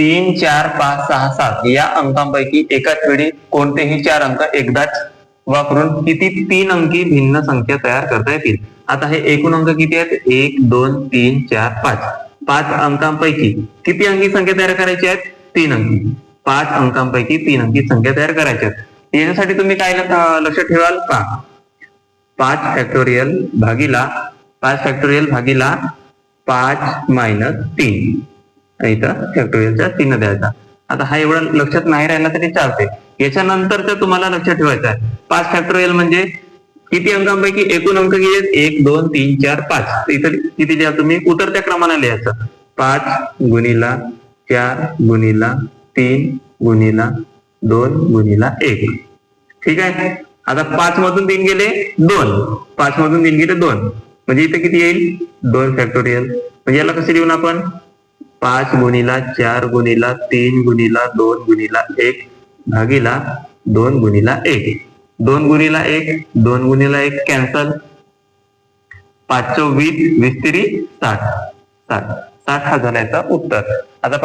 तीन चार पाच सहा सात या अंकांपैकी एकाच वेळी कोणतेही चार अंक एकदाच वापरून किती तीन अंकी भिन्न संख्या तयार करता येतील? आता हे एकूण अंक किती आहेत? एक दोन तीन चार पाच. पाच अंकांपैकी किती अंकी संख्या तयार करायची आहेत? तीन अंकी. पाच अंकांपैकी तीन अंकी संख्या तयार करायच्या आहेत. याच्यासाठी तुम्ही काय लक्षात ठेवाल? का पाच फॅक्टोरियल भागीला पाच फॅक्टोरियल भागीला पाच मायनस तीन. इथं फॅक्टोरियलचा चिन्ह द्यायचा आता हा एवढा लक्षात नाही राहिला तरी चालते याच्यानंतरचं तुम्हाला लक्षात ठेवायचं आहे. पाच फॅक्टोरियल म्हणजे किती अंकांपैकी एकूण अंक किती एक दोन तीन चार पाच. इथं किती द्या तुम्ही? उतरत्या क्रमाने लिहायचं. पाच गुणीला चार गुणीला तीन गुणीला दोन गुणीला एक. ठीक आहे? आता पाच मधून तीन गेले दोन. पाच मधून तीन गेले दोन. म्हणजे इथे किती येईल? दोन फॅक्टोरियल म्हणजे याला कसं लिहून आपण? पाच गुणीला चार गुणीला तीन गुणीला दोन गुणीला एक भागीला दोन गुणीला एक. दोन गुणीला एक दोन गुणीला एक कॅन्सल पाच वीस वीस तिरी साठ. साठ. साठ हा झाला उत्तर. आता